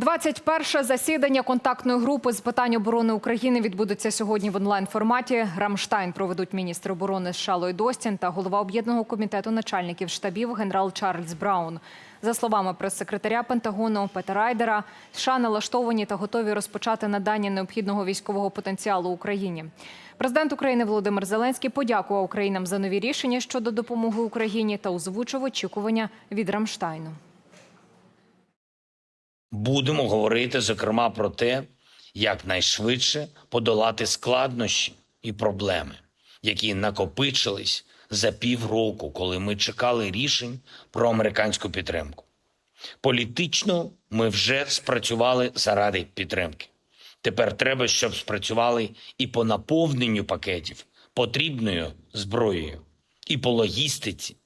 21 засідання контактної групи з питань оборони України відбудеться сьогодні в онлайн форматі. Рамштайн проведуть міністр оборони США Ллойд Остін та голова об'єднаного комітету начальників штабів генерал Чарльз Браун. За словами прес-секретаря Пентагону Петера Райдера, США налаштовані та готові розпочати надання необхідного військового потенціалу Україні. Президент України Володимир Зеленський подякував Українам за нові рішення щодо допомоги Україні та озвучив очікування від Рамштайну. Будемо говорити, зокрема, про те, як найшвидше подолати складнощі і проблеми, які накопичились за півроку, коли ми чекали рішень про американську підтримку. Політично ми вже спрацювали заради підтримки. Тепер треба, щоб спрацювали і по наповненню пакетів потрібною зброєю, і по логістиці,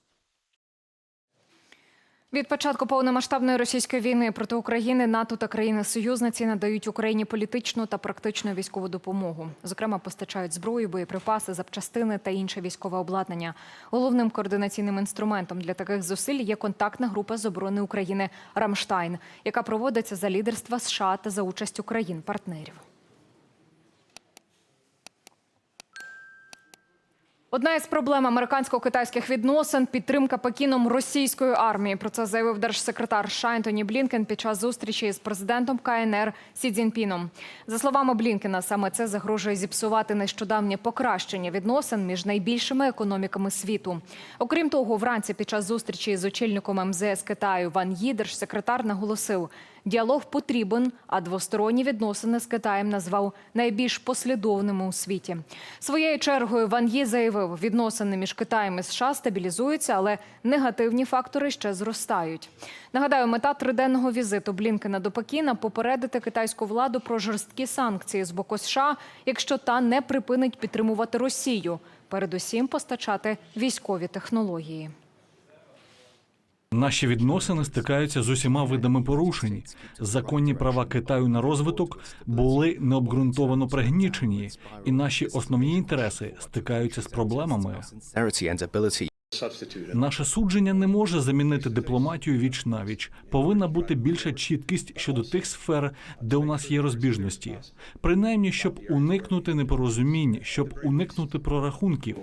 Від початку повномасштабної російської війни проти України НАТО та країни-союзниці надають Україні політичну та практичну військову допомогу. Зокрема, постачають зброю, боєприпаси, запчастини та інше військове обладнання. Головним координаційним інструментом для таких зусиль є контактна група з оборони України Рамштайн, яка проводиться за лідерства США та за участю країн-партнерів. Одна із проблем американсько-китайських відносин підтримка Пекіном російської армії. Про це заявив держсекретар США Ентоні Блінкен під час зустрічі з президентом КНР Сі Цзіньпіном. За словами Блінкена, саме це загрожує зіпсувати нещодавнє покращення відносин між найбільшими економіками світу. Окрім того, вранці під час зустрічі з очільником МЗС Китаю Ван Ї держсекретар наголосив. Діалог потрібен, а двосторонні відносини з Китаєм назвав найбільш послідовними у світі. Своєю чергою Ван Ї заявив, відносини між Китаєм і США стабілізуються, але негативні фактори ще зростають. Нагадаю, мета триденного візиту Блінкена до Пекіна попередити китайську владу про жорсткі санкції з боку США, якщо та не припинить підтримувати Росію, передусім постачати військові технології. Наші відносини стикаються з усіма видами порушень. Законні права Китаю на розвиток були необґрунтовано пригнічені, і наші основні інтереси стикаються з проблемами. Наше судження не може замінити дипломатію віч навіч. Повинна бути більша чіткість щодо тих сфер, де у нас є розбіжності, принаймні, щоб уникнути непорозумінь, щоб уникнути прорахунків.